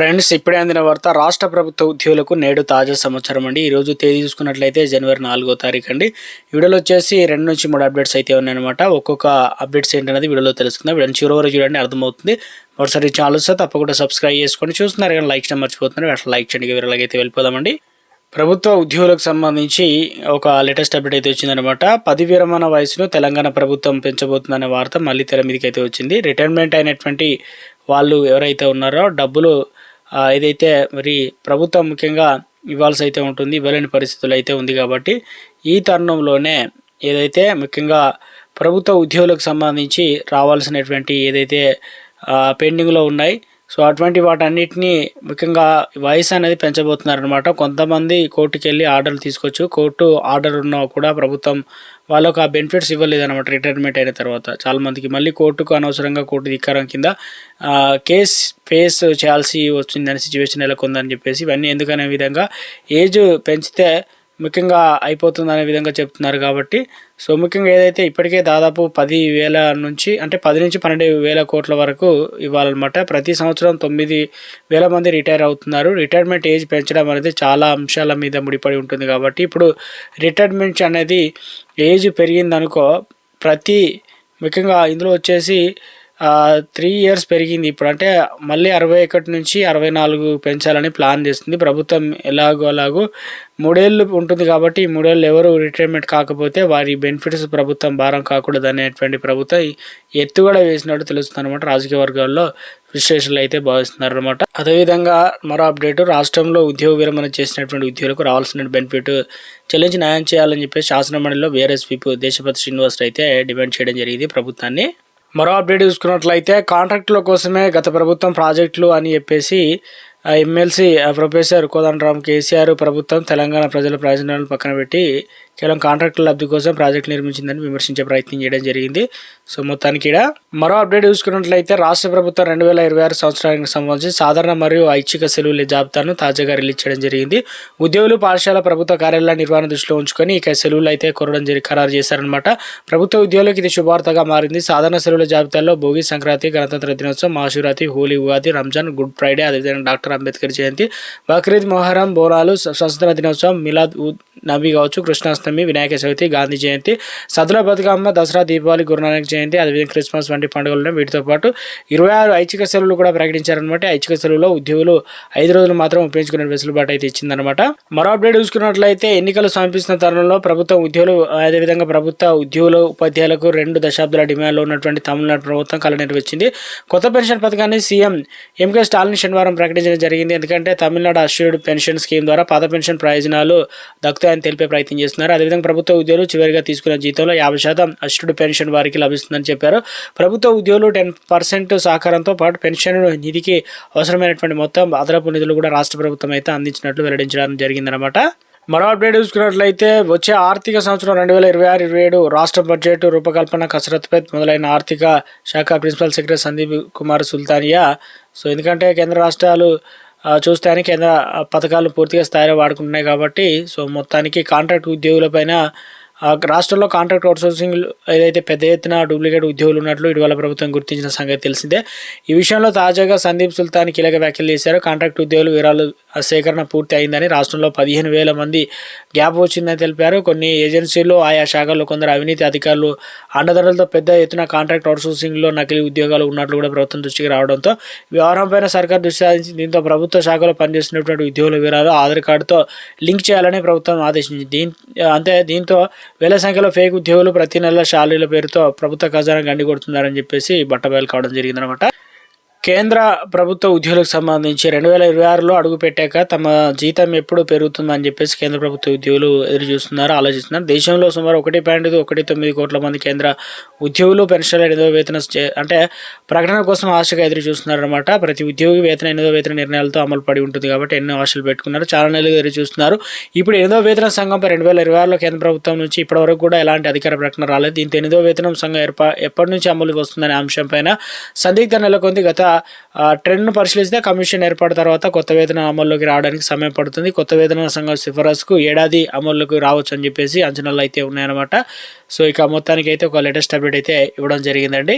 Friends ఇప్పుడే అందిన వార్త రాష్ట్ర ప్రభుత్వ ఉద్యోగులకు నేడు తాజా సమాచారం అండి. ఈ రోజు తేదీ చూసుకున్నట్లయితే జనవరి నాలుగో తారీఖు అండి వీడియోలో వచ్చేసి రెండు నుంచి మూడు అప్డేట్స్ అయితే ఉన్నాయన్నమాట. ఒక్కొక్క అప్డేట్స్ ఏంటనేది వీడియోలో తెలుసుకుందాం. వీడియో చివరి వరకు చూడండి అర్థమవుతుంది. ఒకసారి ఛానల్ వస్తే తప్పకుండా సబ్స్క్రైబ్ చేసుకొని చూస్తున్నారు కానీ లైక్ చేయడం మర్చిపోతున్నారు. అట్లా లైక్ చేయండి వీరలాగైతే అయితే వెళ్ళిపోదామండి. ప్రభుత్వ ఉద్యోగులకు సంబంధించి ఒక లేటెస్ట్ అప్డేట్ అయితే వచ్చిందనమాట పది విరమణ వయసును తెలంగాణ ప్రభుత్వం పెంచబోతుందనే వార్త మళ్ళీ తెర మీదకి అయితే వచ్చింది. రిటైర్మెంట్ అయినటువంటి వాళ్ళు ఎవరైతే ఉన్నారో డబ్బులు ఏదైతే మరి ప్రభుత్వం ముఖ్యంగా ఇవ్వాల్సి అయితే ఉంటుంది ఇవ్వలేని పరిస్థితులు అయితే ఉంది కాబట్టి ఈ తరుణంలోనే ఏదైతే ముఖ్యంగా ప్రభుత్వ ఉద్యోగులకు సంబంధించి రావాల్సినటువంటి ఏదైతే పెండింగ్లో ఉన్నాయి సో అటువంటి వాటన్నిటిని ముఖ్యంగా వయసు అనేది పెంచబోతున్నారు అనమాట కొంతమంది కోర్టుకి వెళ్ళి ఆర్డర్లు తీసుకోవచ్చు. కోర్టు ఆర్డర్ ఉన్నా కూడా ప్రభుత్వం వాళ్ళకు ఆ బెనిఫిట్స్ ఇవ్వలేదు అనమాట రిటైర్మెంట్ అయిన తర్వాత. చాలా మందికి మళ్ళీ కోర్టుకు అనవసరంగా కోర్టు ధిక్కారం కింద కేస్ ఫేస్ చేయాల్సి వచ్చిందని సిచ్యువేషన్ నెలకొందని చెప్పేసి ఇవన్నీ ఎందుకనే విధంగా ఏజ్ పెంచితే ముఖ్యంగా అయిపోతుంది అనే విధంగా చెప్తున్నారు కాబట్టి సో ముఖ్యంగా ఏదైతే ఇప్పటికే దాదాపు పది వేల నుంచి అంటే పది నుంచి పన్నెండు వేల కోట్ల వరకు ఇవ్వాలన్నమాట. ప్రతి సంవత్సరం తొమ్మిది వేల మంది రిటైర్ అవుతున్నారు. రిటైర్మెంట్ ఏజ్ పెంచడం అనేది చాలా అంశాల మీద ముడిపడి ఉంటుంది కాబట్టి ఇప్పుడు రిటైర్మెంట్ అనేది ఏజ్ పెరిగిందనుకో ప్రతి ముఖ్యంగా ఇందులో వచ్చేసి త్రీ ఇయర్స్ పెరిగింది. ఇప్పుడు అంటే మళ్ళీ అరవై ఒకటి నుంచి అరవై నాలుగు పెంచాలని ప్లాన్ చేస్తుంది. ప్రభుత్వం ఎలాగో అలాగో మూడేళ్ళు ఉంటుంది కాబట్టి ఈ మూడేళ్ళు ఎవరు రిటైర్మెంట్ కాకపోతే వారి బెనిఫిట్స్ ప్రభుత్వం భారం కాకూడదు అనేటువంటి ప్రభుత్వం ఎత్తుగడ వేసినట్టు తెలుస్తుంది అనమాట రాజకీయ వర్గాల్లో విశ్లేషణలు అయితే భావిస్తున్నారు అనమాట అదేవిధంగా మరో అప్డేట్ రాష్ట్రంలో ఉద్యోగ విరమణ చేసినటువంటి ఉద్యోగులకు రావాల్సిన బెనిఫిట్ చెల్లించి న్యాయం చేయాలని చెప్పి శాసనమండలిలో బీఆర్ఎస్ విప్ దేశపతి శ్రీనివాస్ అయితే డిమాండ్ చేయడం జరిగింది ప్రభుత్వాన్ని. మరో అప్డేట్ చూసుకున్నట్లయితే కాంట్రాక్టుల కోసమే గత ప్రభుత్వం ప్రాజెక్టులు అని చెప్పేసి ఆ ఎమ్మెల్సీ ఆ ప్రొఫెసర్ కోదండరాం కేసీఆర్ ప్రభుత్వం తెలంగాణ ప్రజల ప్రయోజనాలను పక్కన పెట్టి కేవలం కాంట్రాక్టుల లబ్ధి కోసం ప్రాజెక్టు నిర్మించిందని విమర్శించే ప్రయత్నం చేయడం జరిగింది. సో మొత్తానికి ఈడ మరో అప్డేట్ చూసుకున్నట్లయితే రాష్ట్ర ప్రభుత్వం రెండు వేల ఇరవై ఆరు సంవత్సరానికి సంబంధించి సాధారణ మరియు ఐచ్ఛిక సెలవుల జాబితాను తాజాగా రిలీజ్ చేయడం జరిగింది. ఉద్యోగులు పాఠశాల ప్రభుత్వ కార్యాలయాల నిర్వహణ దృష్టిలో ఉంచుకొని ఇక సెలవులు అయితే కోరడం జరిగి ఖరారు చేశారనమాట ప్రభుత్వ ఉద్యోగులకు ఇది శుభార్తగా మారింది. సాధారణ సెలవుల జాబితాలో భోగి సంక్రాంతి గణతంత్ర దినోత్సవం మహాశివరాత్రి హోలీ ఉగాది రంజాన్ గుడ్ ఫ్రైడే అదేవిధంగా డాక్టర్ అంబేద్కర్ జయంతి బక్రీద్ మొహరం బోనాలు స్వతంత్ర దినోత్సవం మిలాద్ ఉద్ నబీ కావచ్చు కృష్ణాష్టమి వినాయక చవితి గాంధీ జయంతి సద్దుల బతుకమ్మ దసరా దీపావళి గురునానక్ జయంతి అదేవిధంగా క్రిస్మస్ వంటి పండుగలను వీటితో పాటు ఇరవై ఆరు ఐచ్ఛిక సెలవులు కూడా ప్రకటించారనమాట ఐచ్ఛిక సెలవులో ఉద్యోగులు ఐదు రోజులు మాత్రం ఉపయోగించుకునే వెసులుబాటు అయితే ఇచ్చిందనమాట మరో అప్డేట్ చూసుకున్నట్లయితే ఎన్నికలు సమీపిస్తున్న తరుణంలో ప్రభుత్వ ఉద్యోగులు అదేవిధంగా ప్రభుత్వ ఉద్యోగులు ఉపాధ్యాయులకు రెండు దశాబ్దాల డిమాండ్లో ఉన్నటువంటి తమిళనాడు ప్రభుత్వం కళ నిర్వహించింది కొత్త పెన్షన్ పథకాన్ని సీఎం ఎంకే స్టాలిన్ శనివారం ప్రకటించడం జరిగింది. ఎందుకంటే తమిళనాడు అష్యూర్డ్ పెన్షన్ స్కీమ్ ద్వారా పాత పెన్షన్ ప్రయోజనాలు దక్కుతాయని తెలిపే ప్రయత్నం చేస్తున్నారు. అదేవిధంగా ప్రభుత్వ ఉద్యోగులు చివరిగా తీసుకున్న జీతంలో యాభై శాతం అష్యూర్డ్ పెన్షన్ వారికి లభిస్తుందని చెప్పారు. ప్రభుత్వ ఉద్యోగులు టెన్ పర్సెంట్ సహకారంతో పాటు పెన్షన్ నిధికి అవసరమైనటువంటి మొత్తం అదనపు నిధులు కూడా రాష్ట్ర ప్రభుత్వం అయితే అందించినట్లు వెల్లడించడం జరిగిందనమాట మరో అప్డేట్ చూసుకున్నట్లయితే వచ్చే ఆర్థిక సంవత్సరం రెండు వేల ఇరవై ఆరు ఇరవై ఏడు రాష్ట్ర బడ్జెట్ రూపకల్పన కసరత్తుపై మొదలైన ఆర్థిక శాఖ principal secretary Sandeep Kumar Sultania. So ఎందుకంటే కేంద్ర రాష్ట్రాలు చూస్తే కేంద్ర పథకాలు పూర్తిగా స్థాయిలో వాడుకుంటున్నాయి కాబట్టి సో మొత్తానికి కాంట్రాక్ట్ ఉద్యోగులపైన పైన రాష్ట్రంలో కాంట్రాక్ట్ అవుట్సోర్సింగ్ ఏదైతే పెద్ద ఎత్తున డూప్లికేట్ ఉద్యోగులు ఉన్నట్లు ఇటీవల ప్రభుత్వం గుర్తించిన సంగతి తెలిసిందే. ఈ విషయంలో తాజాగా సందీప్ సుల్తాన్ కీలక వ్యాఖ్యలు చేశారు. కాంట్రాక్ట్ ఉద్యోగులు వివరాలు సేకరణ పూర్తి అయిందని రాష్ట్రంలో పదిహేను వేల మంది గ్యాప్ వచ్చిందని తెలిపారు. కొన్ని ఏజెన్సీలు ఆయా శాఖల్లో కొందరు అవినీతి అధికారులు అండదండలతో పెద్ద ఎత్తున కాంట్రాక్ట్ అవుట్సోర్సింగ్లో నకిలీ ఉద్యోగాలు ఉన్నట్లు కూడా ప్రభుత్వం దృష్టికి రావడంతో వ్యవహారంపైన సర్కార్ దృష్టి సాధించి దీంతో ప్రభుత్వ శాఖలో పనిచేస్తున్నటువంటి ఉద్యోగుల వివరాలు ఆధార్ కార్డుతో లింక్ చేయాలని ప్రభుత్వం ఆదేశించింది. దీని అంతే దీంతో వేల సంఖ్యలో ఫేక్ ఉద్యోగులు ప్రతి నెల శాలరీల పేరుతో ప్రభుత్వ ఖజానా గండి కొడుతున్నారని చెప్పేసి బట్టబయలు కావడం జరిగిందనమాట. కేంద్ర ప్రభుత్వ ఉద్యోగులకు సంబంధించి రెండు వేల ఇరవై ఆరులో అడుగు పెట్టాక తమ జీతం ఎప్పుడు పెరుగుతుందని చెప్పేసి కేంద్ర ప్రభుత్వ ఉద్యోగులు ఎదురు చూస్తున్నారు ఆలోచిస్తున్నారు. దేశంలో సుమారు ఒకటి పాయింట్ ఒకటి తొమ్మిది కోట్ల మంది కేంద్ర ఉద్యోగులు పెన్షన్ల ఎనిమిదో వేతన చే- అంటే ప్రకటన కోసం ఆశగా ఎదురు చూస్తున్నారు అనమాట ప్రతి ఉద్యోగి వేతన ఎనిమిదో వేతన నిర్ణయాలతో అమలు పడి ఉంటుంది కాబట్టి ఎన్నో ఆశలు పెట్టుకున్నారు. చాలా నెలలు ఎదురు చూస్తున్నారు ఇప్పుడు ఎనిమిదో వేతన సంఘంపై రెండు వేల ఇరవై ఆరులో కేంద్ర ప్రభుత్వం నుంచి ఇప్పటివరకు కూడా ఎలాంటి అధికార ప్రకటన రాలేదు. దీంతో ఎనిమిదో వేతనం సంఘం ఏర్పా ఎప్పటి నుంచి అమలుకి వస్తుందనే అంశంపైన సందిగ్ధ నెలకొంది గత ట్రెండ్ను పరిశీలిస్తే కమిషన్ ఏర్పాటు తర్వాత కొత్త వేతన అమల్లోకి రావడానికి సమయం పడుతుంది. కొత్త వేతన సంఘం సిఫారసుకు ఏడాది అమల్లోకి రావచ్చు అని చెప్పేసి అంచనాలు అయితే ఉన్నాయన్నమాట. సో ఇక మొత్తానికి అయితే ఒక లేటెస్ట్ అప్డేట్ అయితే ఇవ్వడం జరిగిందండి.